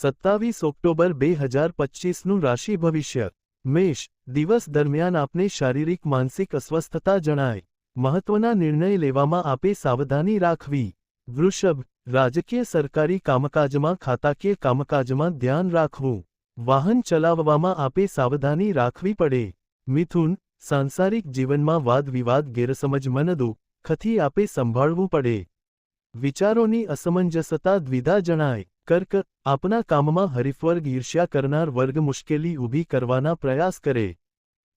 સત્તાવીસ ઓક્ટોબર બે હજાર પચીસનું રાશિ ભવિષ્ય. મેષ, દિવસ દરમિયાન આપને શારીરિક, માનસિક અસ્વસ્થતા જણાય. મહત્વના નિર્ણય લેવામાં આપે સાવધાની રાખવી. વૃષભ, રાજકીય સરકારી કામકાજમાં ખાતાકીય કામકાજમાં ધ્યાન રાખવું. વાહન ચલાવવામાં આપે સાવધાની રાખવી પડે. મિથુન, સાંસારિક જીવનમાં વાદ વિવાદ ગેરસમજ, મનદુ, ખથી આપે સંભાળવું પડે. વિચારોની અસમંજસતા દ્વિધા જણાય. કર્ક, આપના કામમાં હરીફવર્ગ ઈર્ષ્યા કરનાર વર્ગ મુશ્કેલી ઊભી કરવાના પ્રયાસ કરે.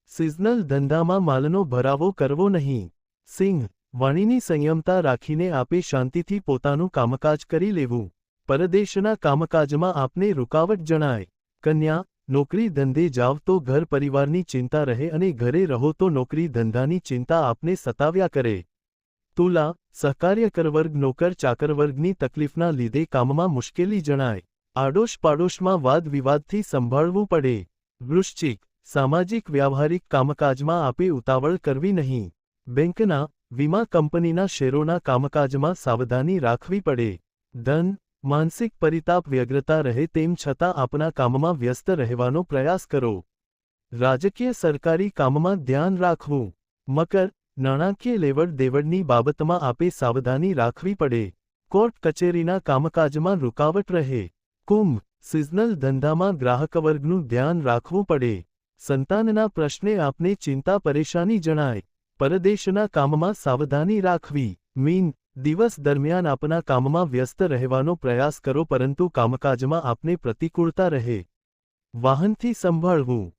સિઝનલ ધંધામાં માલનો ભરાવો કરવો નહીં. સિંહ, વાણીની સંયમતા રાખીને આપે શાંતિથી પોતાનું કામકાજ કરી લેવું. પરદેશના કામકાજમાં આપને રૂકાવટ જણાય. કન્યા, નોકરી ધંધે જાવ તો ઘર પરિવારની ચિંતા રહે અને ઘરે રહો તો નોકરી ધંધાની ચિંતા આપને સતાવ્યા કરે. તુલા સહકાર્યકર વર્ગ નોકર ચાકર વર્ગની તકલીફના લીધે કામમાં મુશ્કેલી જણાય. આડોશ પાડોશમાં વાદ સંભાળવું પડે. વૃશ્ચિક, સામાજિક વ્યાવહારિક કામકાજમાં આપે ઉતાવળ કરવી નહીં. બેંકના, વીમા કંપનીના શેરોના કામકાજમાં સાવધાની રાખવી પડે. ધન, માનસિક પરિતાપ વ્યગ્રતા રહે તેમ છતાં આપના કામમાં વ્યસ્ત રહેવાનો પ્રયાસ કરો. રાજકીય સરકારી કામમાં ધ્યાન રાખવું. મકર નાણાકીય લેવડ દેવડની બાબતમાં આપે સાવધાની રાખવી પડે. કોર્ટ કચેરીના કામકાજમાં રૂકાવટ રહે. કુંભ, સિઝનલ ધંધામાં ગ્રાહકવર્ગનું ધ્યાન રાખવું પડે. સંતાનના પ્રશ્ને આપને ચિંતા પરેશાની જણાય. પરદેશના કામમાં સાવધાની રાખવી. મીન, દિવસ દરમિયાન આપના કામમાં વ્યસ્ત રહેવાનો પ્રયાસ કરો પરંતુ કામકાજમાં આપને પ્રતિકૂળતા રહે. વાહનથી સંભાળવું.